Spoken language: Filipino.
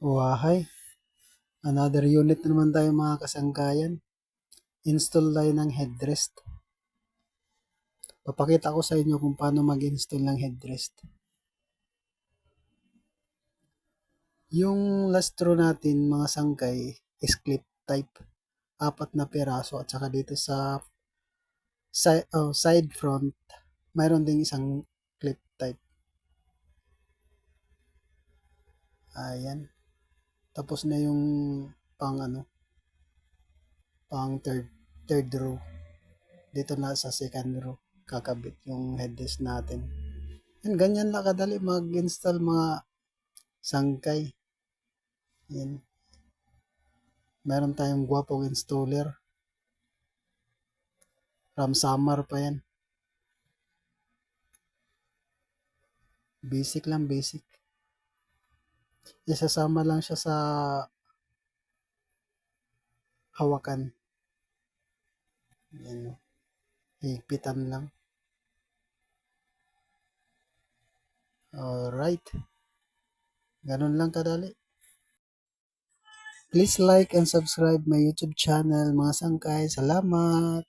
Wahay. Another unit na naman tayo mga kasangkayan. Install tayo ng headrest. Papakita ko sa inyo kung paano mag-install ng headrest. Yung lastro natin mga sangkay is clip type. Apat na peraso at saka dito sa side, oh, side front mayroon ding isang clip type. Ayan. Tapos na yung pang ano, pang third, third row. Dito na sa second row, kakabit yung headrest natin. Yan, ganyan lang kadali mag-install mga sangkay. Yan. Meron tayong gwapong installer. From summer pa yan. Basic lang, basic. Isasama lang siya sa hawakan. Yan. Higpitan lang. Alright. Ganun lang kadali. Please like and subscribe my YouTube channel, mga sangkay. Salamat!